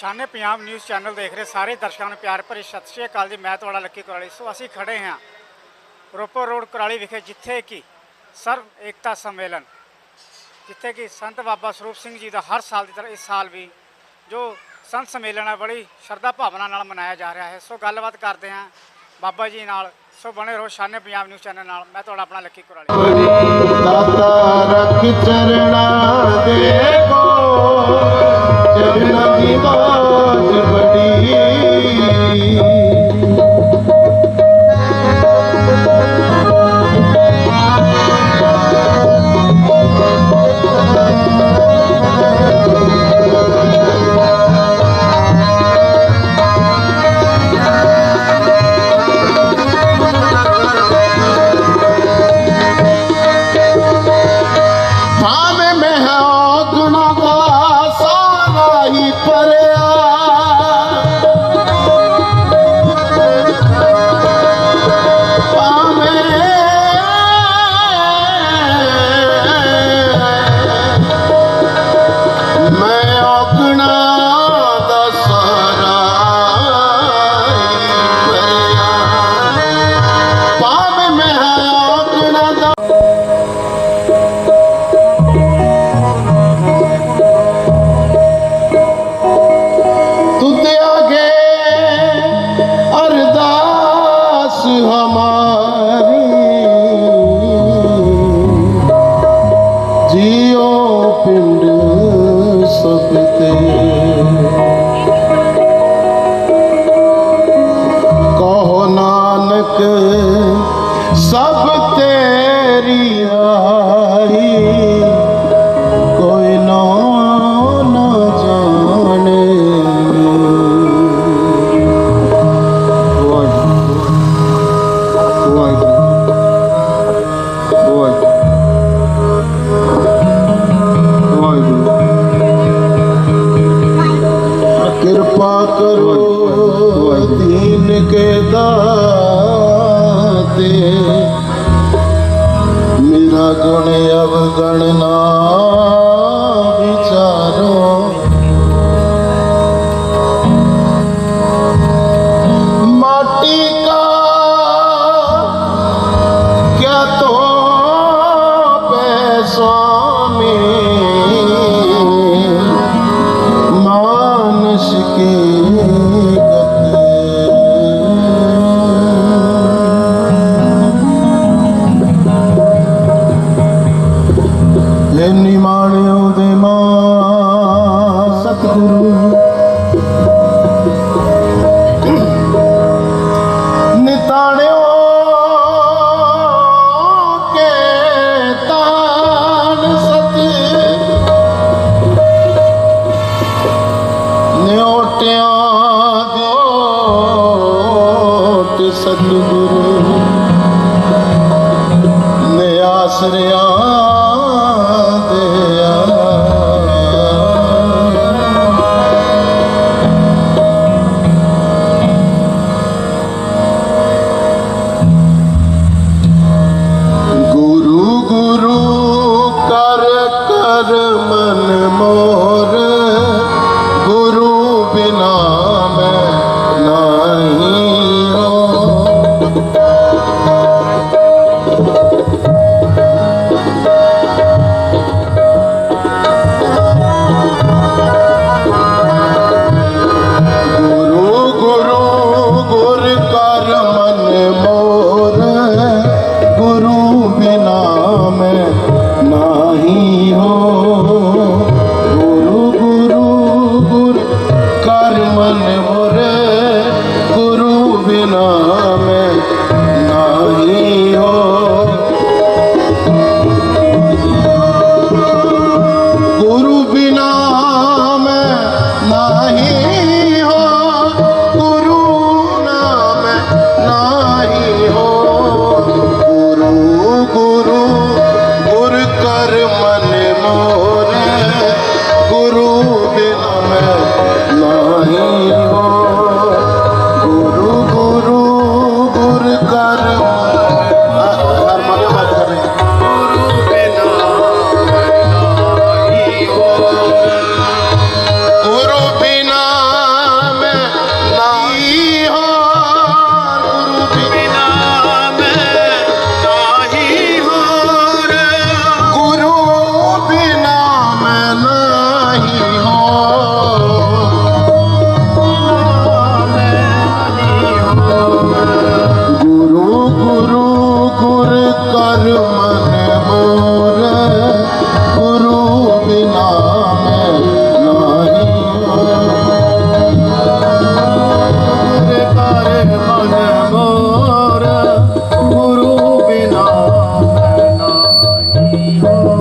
Shane Punjab news channel ਦੇਖ ਰਹੇ ਸਾਰੇ ਦਰਸ਼ਕਾਂ ਨੂੰ ਪਿਆਰ ਭਰੀ ਸਤਿ ਸ਼੍ਰੀ ਅਕਾਲ ਜੀ। ਮੈਂ ਤੁਹਾਡਾ ਲੱਕੀ ਕੁਰਾਲੀ। ਸੋ ਅਸੀਂ ਖੜੇ ਹਾਂ ਰੋਪੜ ਰੋਡ ਕੁਰਾਲੀ ਵਿਖੇ, ਜਿੱਥੇ ਕਿ ਸਰਵ ਏਕਤਾ ਸੰਮੇਲਨ, ਜਿੱਥੇ ਕਿ ਸੰਤ ਬਾਬਾ ਸਰੂਪ ਸਿੰਘ ਜੀ ਦਾ ਹਰ ਸਾਲ ਦੀ ਤਰ੍ਹਾਂ, ਇਸ ਸਾਲ ਵੀ ਜੋ ਸੰਤ ਸੰਮੇਲਨ ਹੈ ਬੜੀ ਸ਼ਰਧਾ ਭਾਵਨਾ ਨਾਲ ਮਨਾਇਆ ਜਾ ਰਿਹਾ ਹੈ। ਸੋ ਗੱਲਬਾਤ ਕਰਦੇ ਹਾਂ ਬਾਬਾ ਜੀ ਨਾਲ। ਸੋ ਬਣੇ ਰਹੋ ਸ਼ਾਨੇ ਪੰਜਾਬ ਨਿਊਜ਼ ਚੈਨਲ ਨਾਲ। ਮੈਂ ਤੁਹਾਡਾ ਆਪਣਾ ਲੱਕੀ ਕੁਰਾਲੀ। ਦਾਤਾ ਰਖ ਚਰਣਾ ਦੇ ਕੋ ਚਰਣਾ ਦੀ ਬਾਜ ਮੋਰ oh.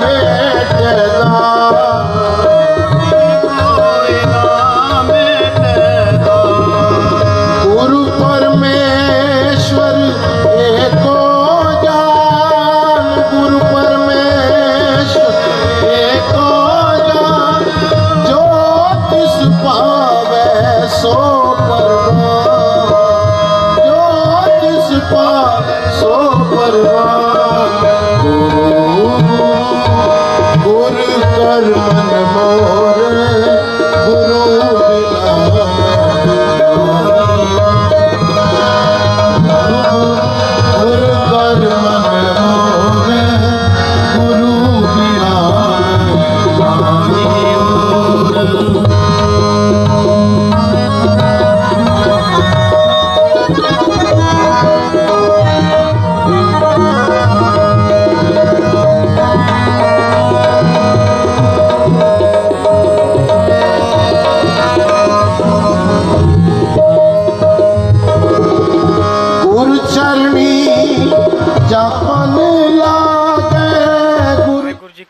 Amen.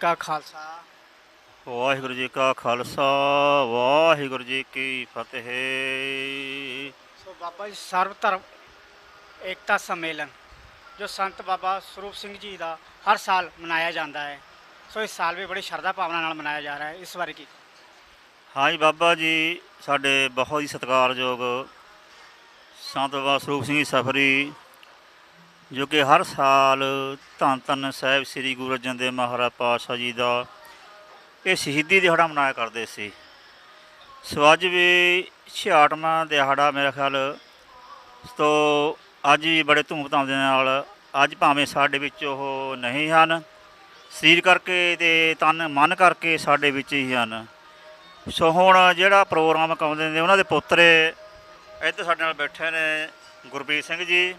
ਕਾ ਖਾਲਸਾ। ਵਾਹਿਗੁਰੂ ਜੀ ਕਾ ਖਾਲਸਾ ਵਾਹਿਗੁਰੂ ਜੀ ਕੀ ਫਤਿਹ। ਸੋ ਬਾਬਾ ਜੀ ਸਰਵ ਧਰਮ ਏਕਤਾ ਸੰਮੇਲਨ ਜੋ ਸੰਤ ਬਾਬਾ ਸਰੂਪ ਸਿੰਘ ਜੀ ਦਾ ਹਰ ਸਾਲ ਮਨਾਇਆ ਜਾਂਦਾ ਹੈ। ਸੋ ਇਸ ਸਾਲ ਵੀ ਬੜੀ ਸ਼ਰਧਾ ਭਾਵਨਾ ਨਾਲ ਮਨਾਇਆ ਜਾ ਰਿਹਾ ਹੈ। ਇਸ ਬਾਰੇ ਕੀ? ਹਾਂਜੀ ਬਾਬਾ ਜੀ ਸਾਡੇ ਬਹੁਤ ਹੀ ਸਤਿਕਾਰਯੋਗ ਸੰਤ ਬਾਬਾ ਸਰੂਪ ਸਿੰਘ ਜੀ ਸਫਰੀ ਜੋ ਕਿ ਹਰ ਸਾਲ ਧੰਨ ਧੰਨ ਸਾਹਿਬ ਸ੍ਰੀ ਗੁਰੂ ਅਰਜਨ ਦੇਵ ਮਹਾਰਾਜ ਪਾਤਸ਼ਾਹ ਜੀ ਦਾ ਇਹ ਸ਼ਹੀਦੀ ਦਿਹਾੜਾ ਮਨਾਇਆ ਕਰਦੇ ਸੀ। ਸੋ ਅੱਜ ਵੀ 66ਵਾਂ ਦਿਹਾੜਾ ਮੇਰਾ ਖਿਆਲ ਤੋਂ ਅੱਜ ਵੀ ਬੜੇ ਧੂਮਧਾਮ ਦੇ ਨਾਲ ਅੱਜ ਭਾਵੇਂ ਸਾਡੇ ਵਿੱਚ ਉਹ ਨਹੀਂ ਹਨ, ਸਰੀਰ ਕਰਕੇ ਤੇ ਤਨ ਮਨ ਕਰਕੇ ਸਾਡੇ ਵਿੱਚ ਹੀ ਹਨ। ਸੋ ਹੁਣ ਜਿਹੜਾ ਪ੍ਰੋਗਰਾਮ ਕਾਉਂਦੇ ਨੇ, ਉਹਨਾਂ ਦੇ ਪੋਤਰੇ ਇੱਥੇ ਸਾਡੇ ਨਾਲ ਬੈਠੇ ਨੇ ਗੁਰਬੀਰ ਸਿੰਘ ਜੀ।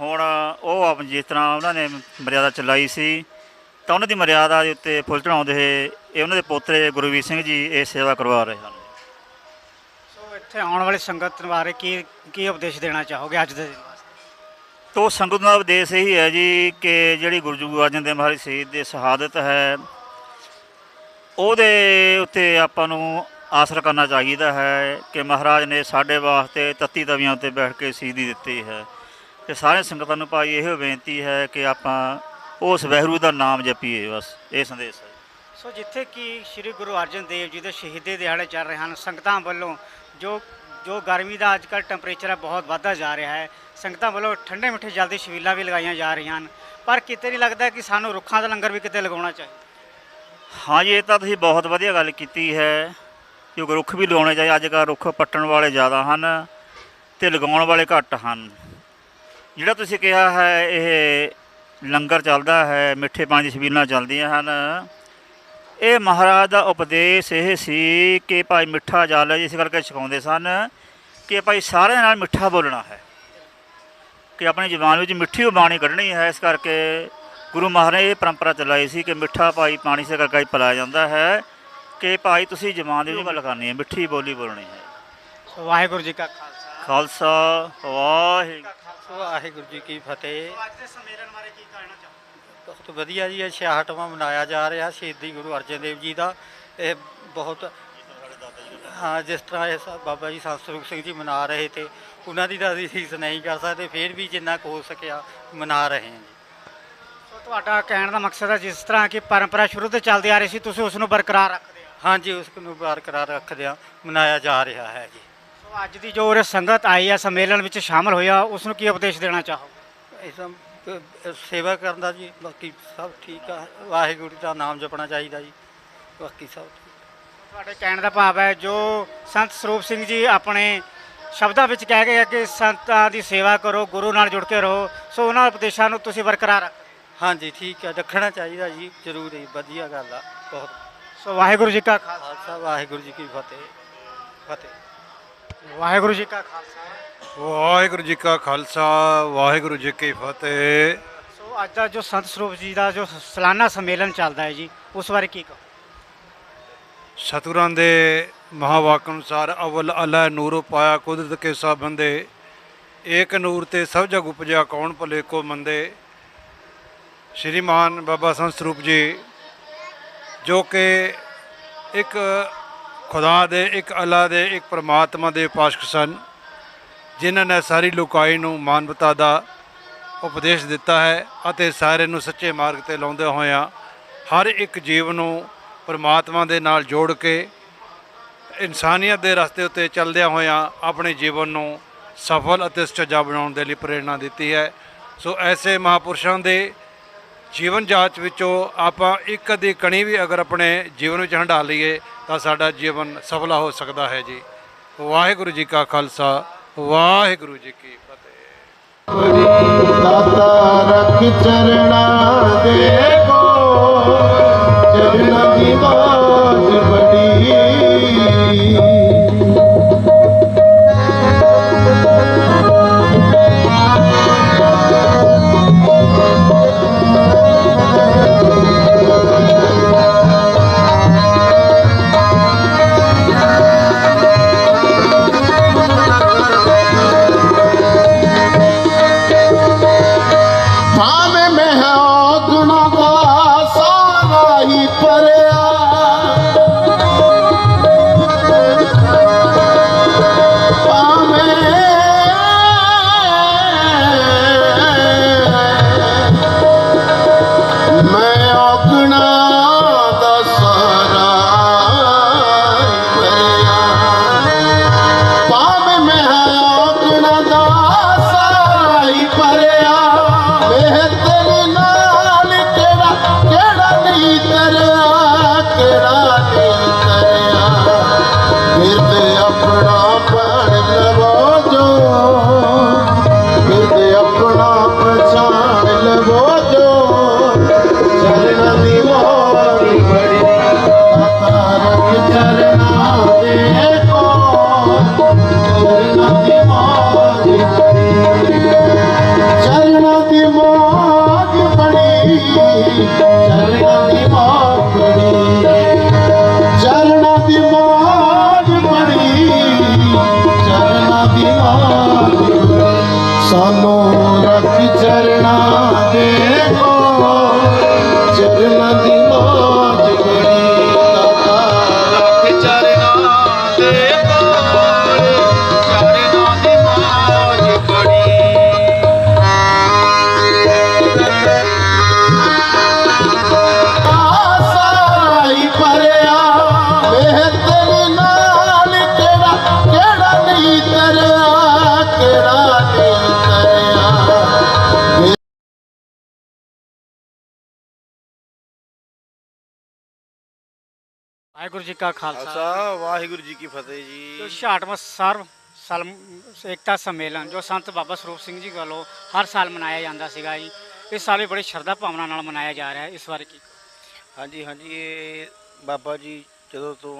ਹੁਣ ਉਹ ਆਪ ਜਿਸ ਤਰ੍ਹਾਂ ਉਹਨਾਂ ਨੇ ਮਰਿਆਦਾ ਚਲਾਈ ਸੀ ਤਾਂ ਉਹਨਾਂ ਦੀ ਮਰਿਆਦਾ ਦੇ ਉੱਤੇ ਫੁੱਲ ਚੜਾਉਂਦੇ ਇਹ ਉਹਨਾਂ ਦੇ ਪੋਤਰੇ ਗੁਰਬੀਰ ਸਿੰਘ ਜੀ ਇਹ ਸੇਵਾ ਕਰਵਾ ਰਹੇ ਹਨ। ਸੋ ਇੱਥੇ ਆਉਣ ਵਾਲੀ ਸੰਗਤ ਬਾਰੇ ਕੀ ਕੀ ਉਪਦੇਸ਼ ਦੇਣਾ ਚਾਹੋਗੇ ਅੱਜ ਦੇ ਦਿਨ ਤੋ ਸੰਗਤ ਦਾ ਉਪਦੇਸ਼ ਇਹੀ ਹੈ ਜੀ ਕਿ ਜਿਹੜੀ ਗੁਰੂ ਜੀ ਅਰਜਨ ਦੇਵ ਮਹਾਰਾਜ ਸ਼ਹੀਦ ਦੀ ਸ਼ਹਾਦਤ ਹੈ ਉਹਦੇ ਉੱਤੇ ਆਪਾਂ ਨੂੰ ਆਸਰ ਕਰਨਾ ਚਾਹੀਦਾ ਹੈ ਕਿ ਮਹਾਰਾਜ ਨੇ ਸਾਡੇ ਵਾਸਤੇ ਤੱਤੀ ਤਵੀਆਂ ਉੱਤੇ ਬੈਠ ਕੇ ਸ਼ਹੀਦੀ ਦਿੱਤੀ ਹੈ। ਤੇ ਸਾਰੇ ਸੰਗਤਾਂ ਨੂੰ ਭਾਈ ਇਹੋ ਬੇਨਤੀ ਹੈ ਕਿ ਆਪਾਂ ਉਸ ਵਹਿਰੂ ਦਾ ਨਾਮ ਜਪੀਏ ਬਸ ਇਹ ਸੰਦੇਸ਼ ਹੈ। ਸੋ ਜਿੱਥੇ ਕਿ ਸ੍ਰੀ ਗੁਰੂ ਅਰਜਨ ਦੇਵ ਜੀ ਦੇ ਸ਼ਹੀਦੀ ਦਿਹਾੜੇ ਚੱਲ ਰਹੇ ਹਨ ਸੰਗਤਾਂ ਵੱਲੋਂ ਜੋ ਜੋ ਗਰਮੀ ਦਾ ਅੱਜ ਕੱਲ੍ਹ ਟੈਂਪਰੇਚਰ ਹੈ ਬਹੁਤ ਵੱਧਦਾ ਜਾ ਰਿਹਾ ਹੈ। ਸੰਗਤਾਂ ਵੱਲੋਂ ਠੰਡੇ ਮਿੱਠੇ ਜਲਦੀ ਛਬੀਲਾਂ ਵੀ ਲਗਾਈਆਂ ਜਾ ਰਹੀਆਂ ਹਨ। ਪਰ ਕਿਤੇ ਨਹੀਂ ਲੱਗਦਾ ਕਿ ਸਾਨੂੰ ਰੁੱਖਾਂ ਦਾ ਲੰਗਰ ਵੀ ਕਿਤੇ ਲਗਾਉਣਾ ਚਾਹੀਦਾ। ਹਾਂ ਜੀ ਇਹ ਤਾਂ ਤੁਸੀਂ ਬਹੁਤ ਵਧੀਆ ਗੱਲ ਕੀਤੀ ਹੈ ਕਿਉਂਕਿ ਰੁੱਖ ਵੀ ਲਾਉਣੇ ਚਾਹੀਦੇ ਅੱਜ ਕੱਲ੍ਹ ਰੁੱਖ ਪੱਟਣ ਵਾਲੇ ਜ਼ਿਆਦਾ ਹਨ ਤੇ ਲਗਾਉਣ ਵਾਲੇ ਘੱਟ ਹਨ। ਜਿਹੜਾ ਤੁਸੀਂ ਕਿਹਾ ਹੈ ਇਹ ਲੰਗਰ ਚੱਲਦਾ ਹੈ ਮਿੱਠੇ ਪਾਣੀ ਦੀ ਛਬੀਲਾਂ ਚੱਲਦੀਆਂ ਹਨ। ਇਹ ਮਹਾਰਾਜ ਦਾ ਉਪਦੇਸ਼ ਇਹ ਸੀ ਕਿ ਭਾਈ ਮਿੱਠਾ ਜਲ ਇਸ ਕਰਕੇ ਛਕਾਉਂਦੇ ਸਨ ਕਿ ਭਾਈ ਸਾਰਿਆਂ ਨਾਲ ਮਿੱਠਾ ਬੋਲਣਾ ਹੈ। ਕਿ ਆਪਣੀ ਜ਼ੁਬਾਨ ਵਿੱਚ ਮਿੱਠੀ ਬਾਣੀ ਕੱਢਣੀ ਹੈ ਇਸ ਕਰਕੇ ਗੁਰੂ ਮਹਾਰਾਜ ਨੇ ਇਹ ਪਰੰਪਰਾ ਚਲਾਈ ਸੀ ਕਿ ਮਿੱਠਾ ਭਾਈ ਪਾਣੀ ਸੇ ਕਰਕੇ ਪਿਲਾਇਆ ਜਾਂਦਾ ਹੈ ਕਿ ਭਾਈ ਤੁਸੀਂ ਜ਼ੁਬਾਨ ਦੀ ਗੱਲ ਕਰਨੀ ਹੈ ਮਿੱਠੀ ਬੋਲੀ ਬੋਲਣੀ ਹੈ। ਵਾਹਿਗੁਰੂ ਜੀ ਕਾ ਖਾਲਸਾ। ਖਾਲਸਾ ਵਾਹਿਗੁਰੂ। ਵਾਹਿਗੁਰੂ ਜੀ ਕੀ ਫਤਿਹ। ਅੱਜ ਦੇ ਸੰਮੇਲਨ ਬਾਰੇ ਕੀ ਕਹਿਣਾ ਚਾਹੋਗੇ? ਬਹੁਤ ਵਧੀਆ ਜੀ ਇਹ 66ਵਾਂ ਮਨਾਇਆ ਜਾ ਰਿਹਾ ਸ਼ਹੀਦੀ ਗੁਰੂ ਅਰਜਨ ਦੇਵ ਜੀ ਦਾ। ਇਹ ਬਹੁਤ ਹਾਂ ਜਿਸ ਤਰ੍ਹਾਂ ਇਹ ਬਾਬਾ ਜੀ ਸੰਤ ਸਰੂਪ ਸਿੰਘ ਜੀ ਮਨਾ ਰਹੇ ਤੇ ਉਹਨਾਂ ਦੀ ਤਾਂ ਅਸੀਂ ਰੀਸ ਨਹੀਂ ਕਰ ਸਕਦੇ ਫਿਰ ਵੀ ਜਿੰਨਾ ਕੁ ਹੋ ਸਕਿਆ ਮਨਾ ਰਹੇ ਹਾਂ ਜੀ। ਸੋ ਤੁਹਾਡਾ ਕਹਿਣ ਦਾ ਮਕਸਦ ਹੈ ਜਿਸ ਤਰ੍ਹਾਂ ਕਿ ਪਰੰਪਰਾ ਸ਼ੁਰੂ ਤੋਂ ਚੱਲਦੀ ਆ ਰਹੀ ਸੀ ਤੁਸੀਂ ਉਸ ਨੂੰ ਬਰਕਰਾਰ ਰੱਖਦੇ ਹੋ। ਹਾਂਜੀ ਉਸ ਨੂੰ ਬਰਕਰਾਰ ਰੱਖਦਿਆਂ ਮਨਾਇਆ ਜਾ ਰਿਹਾ ਹੈ ਜੀ। ਸੋ ਅੱਜ ਦੀ ਜੋ ਉਰੇ ਸੰਗਤ ਆਈ ਹੈ ਸੰਮੇਲਨ ਵਿੱਚ ਸ਼ਾਮਲ ਹੋਇਆ ਉਸ ਨੂੰ ਕੀ ਉਪਦੇਸ਼ ਦੇਣਾ ਚਾਹੋਗੇ ਇਸ ਤਰ੍ਹਾਂ, ਅ, ਸੇਵਾ ਕਰਨ ਦਾ ਜੀ ਬਾਕੀ ਸਭ ਠੀਕ ਆ। ਵਾਹਿਗੁਰੂ ਦਾ ਨਾਮ ਜਪਣਾ ਚਾਹੀਦਾ ਜੀ। ਬਾਕੀ ਸਭ ਠੀਕ। ਤੁਹਾਡੇ ਕਹਿਣ ਦਾ ਭਾਵ ਹੈ ਜੋ ਸੰਤ ਸਰੂਪ ਸਿੰਘ ਜੀ ਆਪਣੇ ਸ਼ਬਦਾਂ ਵਿੱਚ ਕਹਿ ਗਏ ਆ ਕਿ ਸੰਤਾਂ ਦੀ ਸੇਵਾ ਕਰੋ ਗੁਰੂ ਨਾਲ ਜੁੜ ਕੇ ਰਹੋ ਸੋ ਉਹਨਾਂ ਉਪਦੇਸ਼ਾਂ ਨੂੰ ਤੁਸੀਂ ਬਰਕਰਾਰ ਰੱਖੋ। ਹਾਂਜੀ ਠੀਕ ਹੈ ਰੱਖਣਾ ਚਾਹੀਦਾ ਜੀ ਜ਼ਰੂਰ ਹੀ ਵਧੀਆ ਗੱਲ ਆ ਬਹੁਤ। ਸੋ ਵਾਹਿਗੁਰੂ ਜੀ ਕਾ ਖਾਲਸਾ। ਖਾਲਸਾ ਵਾਹਿਗੁਰੂ ਜੀ ਕੀ ਫਤਿਹ। ਫਤਿਹ। ਵਾਹਿਗੁਰੂ ਜੀ ਕਾ ਖਾਲਸਾ। ਵਾਹਿਗੁਰੂ ਜੀ ਕਾ ਖਾਲਸਾ ਵਾਹਿਗੁਰੂ ਜੀ ਕੀ ਫਤਿਹ। ਸੋ ਅੱਜ ਦਾ ਜੋ ਸੰਤ ਸਰੂਪ ਜੀ ਦਾ ਜੋ ਸਾਲਾਨਾ ਸੰਮੇਲਨ ਚੱਲਦਾ ਹੈ ਜੀ ਉਸ ਬਾਰੇ ਕੀ ਕਹੋ? ਸਤਿਗੁਰਾਂ ਦੇ ਮਹਾਵਾਕ ਅਨੁਸਾਰ ਅਵਲ ਅਲਾ ਨੂਰ ਪਾਇਆ ਕੁਦਰਤ ਕੇ ਸਭ ਬੰਦੇ ਏਕ ਨੂਰ ਤੇ ਸਭ ਜਗ ਉਪਜਿਆ ਕੌਣ ਭਲੇ ਕੋ ਮੰਦੇ। ਸ਼੍ਰੀਮਾਨ ਬਾਬਾ ਸੰਤ ਸਰੂਪ ਜੀ ਜੋ ਕਿ ਇੱਕ ਖੁਦਾ ਦੇ, ਇੱਕ ਅੱਲਾ ਦੇ, ਇੱਕ ਪ੍ਰਮਾਤਮਾ ਦੇ ਉਪਾਸਕ ਸਨ, ਜਿਨ੍ਹਾਂ ਨੇ ਸਾਰੀ ਲੋਕਾਈ ਨੂੰ ਮਾਨਵਤਾ ਦਾ ਉਪਦੇਸ਼ ਦਿੱਤਾ ਹੈ ਅਤੇ ਸਾਰੇ ਨੂੰ ਸੱਚੇ ਮਾਰਗ ਤੇ ਲਾਉਂਦੇ ਹੋਇਆਂ ਹਰ ਇੱਕ ਜੀਵ ਨੂੰ ਪਰਮਾਤਮਾ ਦੇ ਨਾਲ ਜੋੜ ਕੇ ਇਨਸਾਨੀਅਤ ਦੇ ਰਸਤੇ ਉੱਤੇ ਚੱਲਦਿਆਂ ਹੋਇਆਂ ਆਪਣੇ ਜੀਵਨ ਨੂੰ ਸਫਲ ਅਤੇ ਸੁਚੱਜਾ ਬਣਾਉਣ ਦੇ ਲਈ ਪ੍ਰੇਰਣਾ ਦਿੱਤੀ ਹੈ। ਸੋ ਐਸੇ ਮਹਾਪੁਰਸ਼ਾਂ ਦੇ ਜੀਵਨ ਜਾਂਚ ਵਿੱਚੋਂ ਆਪਾਂ ਇੱਕ ਅੱਧੀ ਕਣੀ ਵੀ ਅਗਰ ਆਪਣੇ ਜੀਵਨ ਵਿੱਚ ਹੰਢਾ ਲਈਏ, ਤਾਂ ਸਾਡਾ ਜੀਵਨ ਸਫਲਾ ਹੋ ਸਕਦਾ ਹੈ ਜੀ। ਵਾਹਿਗੁਰੂ ਜੀ ਕਾ ਖਾਲਸਾ, ਵਾਹਿਗੁਰੂ ਜੀ ਕੀ ਫਤਿਹ। ਦਾਤਾ ਰਖ ਚਰਣਾ ਦੇ ਕੋ ਚਰਣਾ ਦੀ ਸਾਨੂੰ ਰੱਖ ਚਰਨਾਂ ਦੇ ਕੋ ਵਾਹਿਗੁਰੂ ਜੀ ਕਾ ਖਾਲਸਾ। ਖਾਲਸਾ ਵਾਹਿਗੁਰੂ ਜੀ ਕੀ ਫਤਿਹ ਜੋ। ਜੀ 66ਵਾਂ ਸਰਵ ਸਲਮ ਏਕਤਾ ਸੰਮੇਲਨ ਜੋ ਸੰਤ ਬਾਬਾ ਸਰੂਪ ਸਿੰਘ ਜੀ ਵੱਲੋਂ ਹਰ ਸਾਲ ਮਨਾਇਆ ਜਾਂਦਾ ਸੀਗਾ ਜੀ ਇਸ ਸਾਲ ਵੀ ਬੜੀ ਸ਼ਰਧਾ ਭਾਵਨਾ ਨਾਲ ਮਨਾਇਆ ਜਾ ਰਿਹਾ ਹੈ ਇਸ ਬਾਰੇ ਕੀ ਹਾਂਜੀ ਹਾਂਜੀ ਇਹ ਬਾਬਾ ਜੀ ਜਦੋਂ ਤੋਂ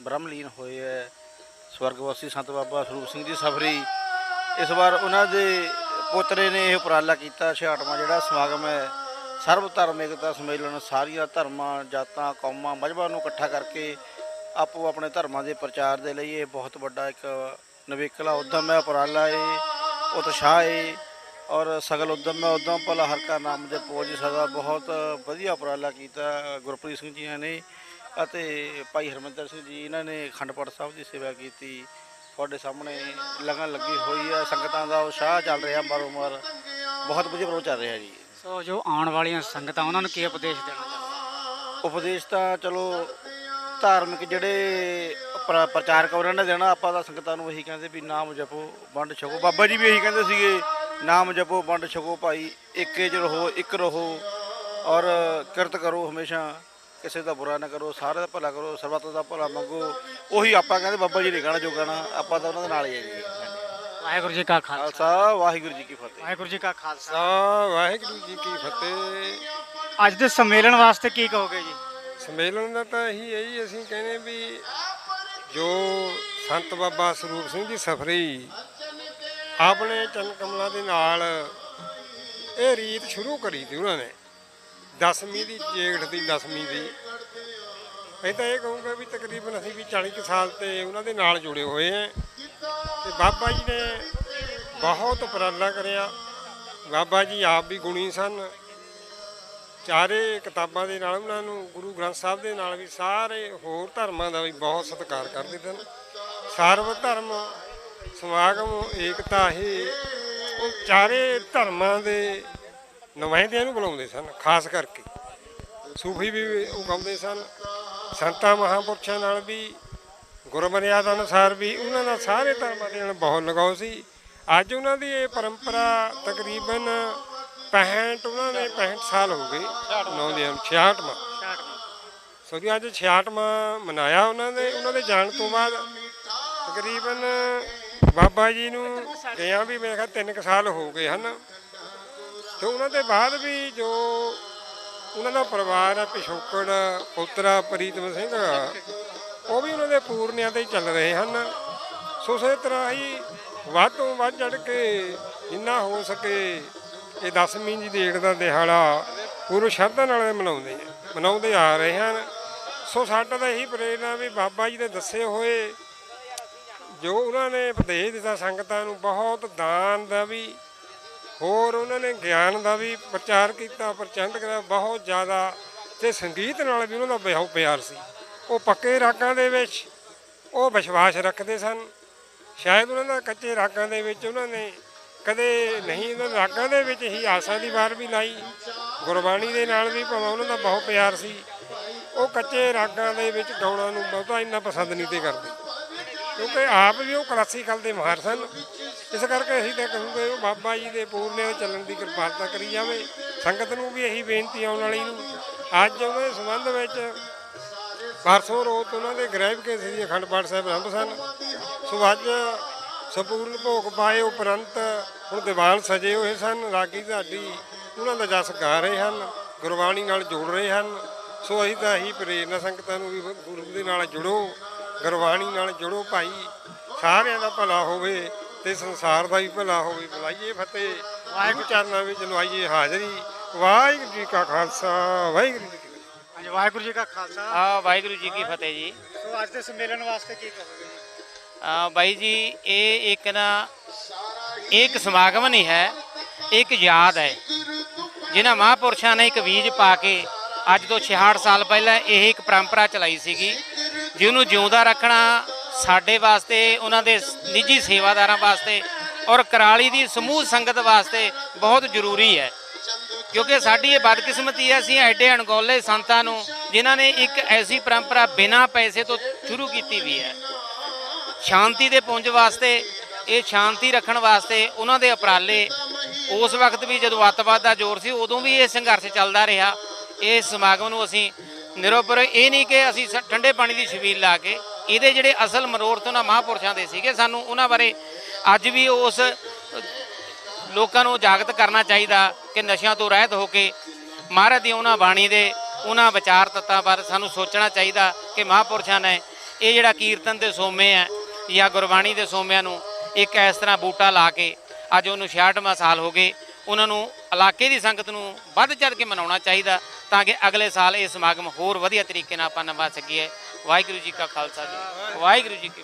ਬ੍ਰਹਮਲੀਨ ਹੋਏ ਹੈ ਸਵਰਗਵਾਸੀ ਸੰਤ ਬਾਬਾ ਸਰੂਪ ਸਿੰਘ ਜੀ ਸਫਰੀ ਇਸ ਵਾਰ ਉਹਨਾਂ ਦੇ ਪੋਤਰੇ ਨੇ ਇਹ ਉਪਰਾਲਾ ਕੀਤਾ 66ਵਾਂ ਜਿਹੜਾ ਸਮਾਗਮ ਹੈ ਸਰਬ ਧਰਮ ਏਕਤਾ, ਸੰਮੇਲਨ ਸਾਰੀਆਂ ਧਰਮਾਂ, ਜਾਤਾਂ, ਕੌਮਾਂ, ਮਜ਼ਹਬਾਂ ਨੂੰ ਇਕੱਠਾ ਕਰਕੇ ਆਪੋ ਆਪਣੇ ਧਰਮਾਂ ਦੇ ਪ੍ਰਚਾਰ ਦੇ ਲਈ ਇਹ ਬਹੁਤ ਵੱਡਾ ਇੱਕ ਨਵੇਕਲਾ ਉਦਮ ਹੈ, ਉਪਰਾਲਾ ਹੈ, ਉਤਸ਼ਾਹ ਹੈ ਔਰ ਸਗਲ ਉਦਮ ਹੈ। ਉਦਮ ਭਲਾ ਹਰ ਕਾ ਨਾਮ ਦੇ ਪੋਜ ਸਦਾ ਬਹੁਤ ਵਧੀਆ ਉਪਰਾਲਾ ਕੀਤਾ ਗੁਰਪ੍ਰੀਤ ਸਿੰਘ ਜੀ ਨੇ ਅਤੇ ਭਾਈ ਹਰਮਿੰਦਰ ਸਿੰਘ ਜੀ, ਇਹਨਾਂ ਨੇ ਅਖੰਡ ਪਾਠ ਸਾਹਿਬ ਦੀ ਸੇਵਾ ਕੀਤੀ। ਤੁਹਾਡੇ ਸਾਹਮਣੇ ਲਗਨ ਲੱਗੀ ਹੋਈ ਹੈ, ਸੰਗਤਾਂ ਦਾ ਉਤਸ਼ਾਹ ਚੱਲ ਰਿਹਾ ਮਾਰੋ ਮਾਰ ਬਹੁਤ ਵਧੀਆ ਪ੍ਰੋਗਰਾਮ ਚੱਲ ਰਿਹਾ ਜੀ। ਸੋ ਜੋ ਆਉਣ ਵਾਲੀਆਂ ਸੰਗਤਾਂ, ਉਹਨਾਂ ਨੂੰ ਕੀ ਉਪਦੇਸ਼ ਦੇਣਾ ਚਾਹੁੰਦੇ ਉਪਦੇਸ਼ ਤਾਂ ਚਲੋ ਧਾਰਮਿਕ ਜਿਹੜੇ ਪ੍ਰ- ਪ੍ਰਚਾਰਕ ਉਹਨਾਂ ਨੇ ਦੇਣਾ, ਆਪਾਂ ਤਾਂ ਸੰਗਤਾਂ ਨੂੰ ਇਹੀ ਕਹਿੰਦੇ ਵੀ ਨਾਮ ਜਪੋ, ਵੰਡ ਛਕੋ। ਬਾਬਾ ਜੀ ਵੀ ਇਹੀ ਕਹਿੰਦੇ ਸੀਗੇ, ਨਾਮ ਜਪੋ, ਵੰਡ ਛਕੋ ਭਾਈ ਏਕੇ ਚ ਰਹੋ, ਇੱਕ ਰਹੋ, ਔਰ ਕਿਰਤ ਕਰੋ ਹਮੇਸ਼ਾ, ਕਿਸੇ ਦਾ ਬੁਰਾ ਨਾ ਕਰੋ, ਸਾਰੇ ਦਾ ਭਲਾ ਕਰੋ, ਸਰਬੱਤ ਦਾ ਭਲਾ ਮੰਗੋ, ਉਹੀ ਆਪਾਂ ਕਹਿੰਦੇ ਬਾਬਾ ਜੀ ਨੇ ਕਹਿਣਾ, ਜੋ ਕਹਿਣਾ, ਆਪਾਂ ਤਾਂ ਉਹਨਾਂ ਦੇ ਨਾਲ ਹੀ ਹੈ ਜੀ ਵਾਹਿਗੁਰੂ ਜੀ ਕਾ ਖਾਲਸਾ। ਖਾਲਸਾ ਵਾਹਿਗੁਰੂ ਜੀ ਕੀ ਫਤਿਹ। ਵਾਹਿਗੁਰੂ ਜੀ ਕਾ ਖਾਲਸਾ। ਸਾ ਵਾਹਿਗੁਰੂ ਜੀ ਕੀ ਫਤਿਹ। ਅੱਜ ਦੇ ਸੰਮੇਲਨ ਵਾਸਤੇ ਕੀ ਕਹੋਗੇ ਜੀ? ਸੰਮੇਲਨ ਦਾ ਤਾਂ ਇਹੀ ਹੈ ਜੀ ਅਸੀਂ ਕਹਿੰਦੇ ਵੀ ਜੋ ਸੰਤ ਬਾਬਾ ਸਰੂਪ ਸਿੰਘ ਜੀ ਸਫਰੀ ਆਪਣੇ ਚੰਨ ਕਮਲਾਂ ਦੇ ਨਾਲ ਇਹ ਰੀਤ ਸ਼ੁਰੂ ਕਰੀ ਤੀ ਉਹਨਾਂ ਨੇ। ਦਸਵੀਂ ਦੀ ਜੇਠ ਦੀ ਦਸਵੀਂ ਦੀ। ਮੈਂ ਤਾਂ ਇਹ ਕਹੂੰਗਾ ਵੀ ਤਕਰੀਬਨ ਅਸੀਂ ਵੀ 40 ਕੁ ਸਾਲ ਤੇ ਉਹਨਾਂ ਦੇ ਨਾਲ ਜੁੜੇ ਹੋਏ ਹਾਂ। ਤੇ ਬਾਬਾ ਜੀ ਨੇ ਬਹੁਤ ਉਪਰਾਲਾ ਕਰਿਆ। ਬਾਬਾ ਜੀ ਆਪ ਵੀ ਗੁਣੀ ਸਨ। ਚਾਰੇ ਕਿਤਾਬਾਂ ਦੇ ਨਾਲ ਉਹਨਾਂ ਨੂੰ, ਗੁਰੂ ਗ੍ਰੰਥ ਸਾਹਿਬ ਦੇ ਨਾਲ ਵੀ ਸਾਰੇ ਹੋਰ ਧਰਮਾਂ ਦਾ ਵੀ ਬਹੁਤ ਸਤਿਕਾਰ ਕਰਦੇ ਸਨ। ਸਰਵ ਧਰਮ, ਸਮਾਗਮ, ਏਕਤਾ ਹੀ ਉਹ ਚਾਰੇ ਧਰਮਾਂ ਦੇ ਨੁਮਾਇੰਦਿਆਂ ਨੂੰ ਬੁਲਾਉਂਦੇ ਸਨ, ਖਾਸ ਕਰਕੇ। ਸੂਫੀ ਵੀ ਉਹ ਗਾਉਂਦੇ ਸਨ। ਸੰਤਾਂ ਮਹਾਂਪੁਰਸ਼ਾਂ ਨਾਲ ਵੀ ਗੁਰਮਰਿਆਦਾ ਅਨੁਸਾਰ ਵੀ ਉਹਨਾਂ ਦਾ ਸਾਰੇ ਧਰਮਾਂ ਦੇ ਨਾਲ ਬਹੁਤ ਲਗਾਓ ਸੀ। ਅੱਜ ਉਹਨਾਂ ਦੀ ਇਹ ਪਰੰਪਰਾ ਤਕਰੀਬਨ 65 ਉਹਨਾਂ ਦੇ 65 ਸਾਲ ਹੋ ਗਏ। ਨੌ ਦੇ 66ਵਾਂ ਸੋ ਜੀ ਅੱਜ 66ਵਾਂ ਮਨਾਇਆ ਉਹਨਾਂ ਦੇ ਉਹਨਾਂ ਦੇ ਜਾਣ ਤੋਂ ਬਾਅਦ ਤਕਰੀਬਨ ਬਾਬਾ ਜੀ ਨੂੰ ਗਿਆ ਵੀ ਮੇਰੇ ਖਿਆਲ ਤਿੰਨ ਕੁ ਸਾਲ ਹੋ ਗਏ ਹਨ। ਤੇ ਉਹਨਾਂ ਦੇ ਬਾਅਦ ਵੀ ਜੋ ਉਹਨਾਂ ਦਾ ਪਰਿਵਾਰ ਹੈ ਪਿਛੋਕੜ, ਪੁੱਤਰਾ ਪ੍ਰੀਤਮ ਸਿੰਘ ਉਹ ਵੀ ਉਹਨਾਂ ਦੇ ਪੂਰਨਿਆਂ ਤੇ ਹੀ ਚੱਲ ਰਹੇ ਹਨ। ਸੋ ਇਸੇ ਤਰ੍ਹਾਂ ਹੀ ਵੱਧ ਤੋਂ ਵੱਧ ਚੜ ਕੇ ਜਿੰਨਾ ਹੋ ਸਕੇ ਇਹ ਦਸਵੀਂ ਜੀ ਡੇਟ ਦਾ ਦਿਹਾੜਾ ਪੂਰੀ ਸ਼ਰਧਾ ਨਾਲ ਮਨਾਉਂਦੇ ਆ ਮਨਾਉਂਦੇ ਆ ਰਹੇ ਹਨ। ਸੋ ਸਾਡਾ ਤਾਂ ਇਹੀ ਪ੍ਰੇਰਨਾ ਵੀ ਬਾਬਾ ਜੀ ਦੇ ਦੱਸੇ ਹੋਏ ਜੋ ਉਹਨਾਂ ਨੇ ਉਪਦੇਸ਼ ਦਿੱਤਾ ਸੰਗਤਾਂ ਨੂੰ, ਬਹੁਤ ਦਾਨ ਦਾ ਵੀ ਹੋਰ ਉਹਨਾਂ ਨੇ ਗਿਆਨ ਦਾ ਵੀ ਪ੍ਰਚਾਰ ਕੀਤਾ, ਪ੍ਰਚੰਡ ਕਰਿਆ ਬਹੁਤ ਜ਼ਿਆਦਾ ਤੇ ਸੰਗੀਤ ਨਾਲ ਵੀ ਉਹਨਾਂ ਦਾ ਬਹੁਤ ਪਿਆਰ ਸੀ। ਉਹ ਪੱਕੇ ਰਾਗਾਂ ਦੇ ਵਿੱਚ ਉਹ ਵਿਸ਼ਵਾਸ ਰੱਖਦੇ ਸਨ। ਸ਼ਾਇਦ ਉਹਨਾਂ ਦਾ ਕੱਚੇ ਰਾਗਾਂ ਦੇ ਵਿੱਚ ਉਹਨਾਂ ਨੇ ਕਦੇ ਨਹੀਂ, ਉਹਨਾਂ ਰਾਗਾਂ ਦੇ ਵਿੱਚ ਹੀ ਆਸਾ ਦੀ ਵਾਰ ਵੀ ਲਾਈ, ਗੁਰਬਾਣੀ ਦੇ ਨਾਲ ਵੀ ਭਾਵੇਂ ਉਹਨਾਂ ਦਾ ਬਹੁਤ ਪਿਆਰ ਸੀ। ਉਹ ਕੱਚੇ ਰਾਗਾਂ ਦੇ ਵਿੱਚ ਗਾਉਣਾ ਨੂੰ ਬਹੁਤਾ ਇੰਨਾ ਪਸੰਦ ਨਹੀਂ ਤੇ ਕਰਦੇ। ਕਿਉਂਕਿ ਆਪ ਵੀ ਉਹ ਕਲਾਸੀਕਲ ਦੇ ਮਾਹਰ ਸਨ। ਇਸ ਕਰਕੇ ਅਸੀਂ ਤਾਂ ਕਹੂੰਗੇ ਉਹ ਬਾਬਾ ਜੀ ਦੇ ਪੂਰਨੇ ਚੱਲਣ ਦੀ ਕਿਰਪਾਲਤਾ ਕਰੀ ਜਾਵੇ। ਸੰਗਤ ਨੂੰ ਵੀ ਇਹੀ ਬੇਨਤੀ ਆਉਣ ਵਾਲੀ ਨੂੰ। ਅੱਜ ਉਹਨਾਂ ਦੇ ਸੰਬੰਧ ਵਿੱਚ ਪਰਸੋਂ ਰੋਤ ਉਹਨਾਂ ਦੇ ਗ੍ਰਹਿ ਕੇ ਸ੍ਰੀ ਅਖੰਡ ਪਾਠ ਸਾਹਿਬ ਆਰੰਭ ਸਨ। ਸੋ ਅੱਜ ਸੰਪੂਰਨ ਭੋਗ ਪਾਏ ਉਪਰੰਤ ਹੁਣ ਦੀਵਾਨ ਸਜੇ ਹੋਏ ਸਨ। ਰਾਗੀ ਢਾਡੀ ਉਹਨਾਂ ਦਾ ਜਸ ਗਾ ਰਹੇ ਹਨ, ਗੁਰਬਾਣੀ ਨਾਲ ਜੋੜ ਰਹੇ ਹਨ। ਸੋ ਅਸੀਂ ਤਾਂ ਇਹੀ ਪ੍ਰੇਰਨਾ ਸੰਗਤਾਂ ਨੂੰ ਵੀ ਗੁਰੂ ਦੇ ਨਾਲ ਜੁੜੋ। ਗੁਰਬਾਣੀ ਨਾਲ ਜੁੜੋ ਭਾਈ। ਸਾਰਿਆਂ ਦਾ ਭਲਾ ਹੋਵੇ ਤੇ ਸੰਸਾਰ ਦਾ ਵੀ ਭਲਾ ਹੋਵੇ। ਬੁਲਾਈਏ ਫਤਿਹ। ਵਾਹਿਗੁਰੂ ਚਰਨਾਂ ਵਿੱਚ ਲਵਾਈਏ ਹਾਜ਼ਰੀ। ਵਾਹਿਗੁਰੂ ਜੀ ਕਾ ਖਾਲਸਾ ਵਾਹਿਗੁਰੂ ਜੀ ਕੀ ਫਤਿਹ। ਹਾਂਜੀ ਵਾਹਿਗੁਰੂ ਜੀ ਕਾ ਖਾਲਸਾ। ਆ ਵਾਹਿਗੁਰੂ ਜੀ ਕੀ ਫਤਿਹ ਜੀ। ਸੋ ਅੱਜ ਦੇ ਸੰਮੇਲਨ ਵਾਸਤੇ ਕੀ ਕਹੋਗੇ? ਆ ਬਾਈ ਜੀ ਇਹ ਇੱਕ ਨਾ ਇਹ ਇੱਕ ਸਮਾਗਮ ਨਹੀਂ ਹੈ ਇਹ ਇੱਕ ਯਾਦ ਹੈ। ਜਿਨ੍ਹਾਂ ਮਹਾਂਪੁਰਸ਼ਾਂ ਨੇ ਇੱਕ ਬੀਜ ਪਾ ਕੇ ਅੱਜ ਤੋਂ 66 ਸਾਲ ਪਹਿਲਾਂ ਇਹ ਇੱਕ ਪਰੰਪਰਾ ਚਲਾਈ ਸੀਗੀ। ਜਿਹਨੂੰ ਜਿਉਂਦਾ ਰੱਖਣਾ ਸਾਡੇ ਵਾਸਤੇ, ਉਹਨਾਂ ਦੇ ਨਿੱਜੀ ਸੇਵਾਦਾਰਾਂ ਵਾਸਤੇ ਔਰ ਕਰਾਲੀ ਦੀ ਸਮੂਹ ਸੰਗਤ ਵਾਸਤੇ ਬਹੁਤ ਜ਼ਰੂਰੀ ਹੈ। ਕਿਉਂਕਿ ਸਾਡੀ ਇਹ ਬਦਕਿਸਮਤੀ ਹੈ, ਅਸੀਂ ਐਡੇ ਅਣਗੌਲੇ ਸੰਤਾਂ ਨੂੰ ਜਿਨ੍ਹਾਂ ਨੇ ਇੱਕ ਐਸੀ ਪਰੰਪਰਾ ਬਿਨਾਂ ਪੈਸੇ ਤੋਂ ਸ਼ੁਰੂ ਕੀਤੀ ਵੀ ਹੈ। ਸ਼ਾਂਤੀ ਦੇ ਪੁੰਜ ਵਾਸਤੇ, ਇਹ ਸ਼ਾਂਤੀ ਰੱਖਣ ਵਾਸਤੇ ਉਹਨਾਂ ਦੇ ਉਪਰਾਲੇ, ਉਸ ਵਕਤ ਵੀ ਜਦੋਂ ਅੱਤਵਾਦ ਦਾ ਜ਼ੋਰ ਸੀ, ਉਦੋਂ ਵੀ ਇਹ ਸੰਘਰਸ਼ ਚੱਲਦਾ ਰਿਹਾ। ਇਹ ਸਮਾਗਮ ਨੂੰ ਅਸੀਂ ਨਿਰੋਪਰ ਇਹ ਨਹੀਂ ਕਿ ਅਸੀਂ ਸ- ਠੰਡੇ ਪਾਣੀ ਦੀ ਛਬੀਲ ਲਾ ਕੇ ਇਹਦੇ ਜਿਹੜੇ ਅਸਲ ਮਨੋਰਥ ਉਹਨਾਂ ਮਹਾਂਪੁਰਸ਼ਾਂ ਦੇ ਸੀਗੇ, ਸਾਨੂੰ ਉਹਨਾਂ ਬਾਰੇ ਅੱਜ ਵੀ ਉਸ ਲੋਕਾਂ ਨੂੰ ਜਾਗਤ ਕਰਨਾ ਚਾਹੀਦਾ ਕਿ ਨਸ਼ਿਆਂ ਤੋਂ ਰਹਿਤ ਹੋ ਕੇ ਮਹਾਰਾਜ ਦੀ ਉਹਨਾਂ ਬਾਣੀ ਦੇ ਉਹਨਾਂ ਵਿਚਾਰ ਤੱਤਾਂ ਬਾਰੇ ਸਾਨੂੰ ਸੋਚਣਾ ਚਾਹੀਦਾ ਕਿ ਮਹਾਂਪੁਰਸ਼ਾਂ ਨੇ ਇਹ ਜਿਹੜਾ ਕੀਰਤਨ ਦੇ ਸੋਮੇ ਆ ਜਾਂ ਗੁਰਬਾਣੀ ਦੇ ਸੋਮਿਆਂ ਨੂੰ ਇੱਕ ਇਸ ਤਰ੍ਹਾਂ ਬੂਟਾ ਲਾ ਕੇ ਅੱਜ ਉਹਨੂੰ 66ਵਾਂ ਸਾਲ ਹੋ ਗਏ। ਉਹਨਾਂ ਨੂੰ ਇਲਾਕੇ ਦੀ ਸੰਗਤ ਨੂੰ ਵੱਧ ਚੜ ਕੇ ਮਨਾਉਣਾ ਚਾਹੀਦਾ ਤਾਂ ਕਿ ਅਗਲੇ ਸਾਲ ਇਹ ਸਮਾਗਮ ਹੋਰ ਵਧੀਆ ਤਰੀਕੇ ਨਾਲ ਆਪਾਂ ਨਿਭਾ ਸਕੀਏ। ਵਾਹਿਗੁਰੂ ਜੀ ਕਾ ਖਾਲਸਾ ਜੀ, ਵਾਹਿਗੁਰੂ ਜੀ ਕੀ